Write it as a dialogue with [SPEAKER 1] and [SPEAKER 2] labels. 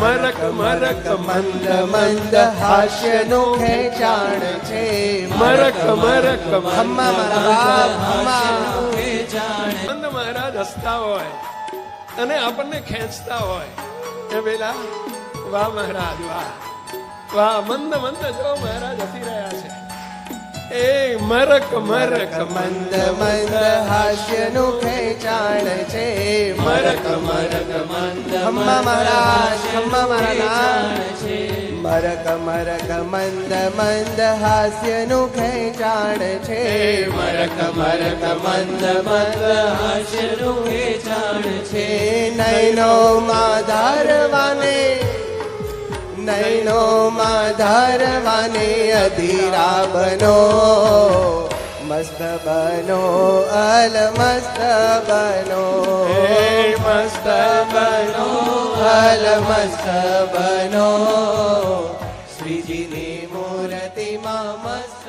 [SPEAKER 1] મરક મરક
[SPEAKER 2] મંદ મંદ હાસ્યનો ખેંચાણ છે.
[SPEAKER 1] મરક મરક મંદ મહારાજ હસતા હોય અને આપણને ખેંચતા હોય. એ પેલા વાહ મહારાજ વાહ. વાહ મંદ મંદ જો મહારાજ હસી રહ્યા છે. મરક મરક.
[SPEAKER 2] મંદ મંદ હાસ્યનું ખેંચાણ છે.
[SPEAKER 1] મરક મરક
[SPEAKER 2] હમ્મા મહારાજ હમ્મા મારા મરક મરક મંદ મંદ હાસ્યનું ખેંચાણ છે. મરક મરક મંદ મંદ હાસ્યનું ખેંચાણ છે. નૈનો માં ધારવાને નૈનો માં ધારવાને અધીરા બનો. મસ્ત બનો અલ મસ્ત બનો મસ્ત બનો અલ મસ્ત બનો શ્રીજીની મૂર્તિમાં મસ્ત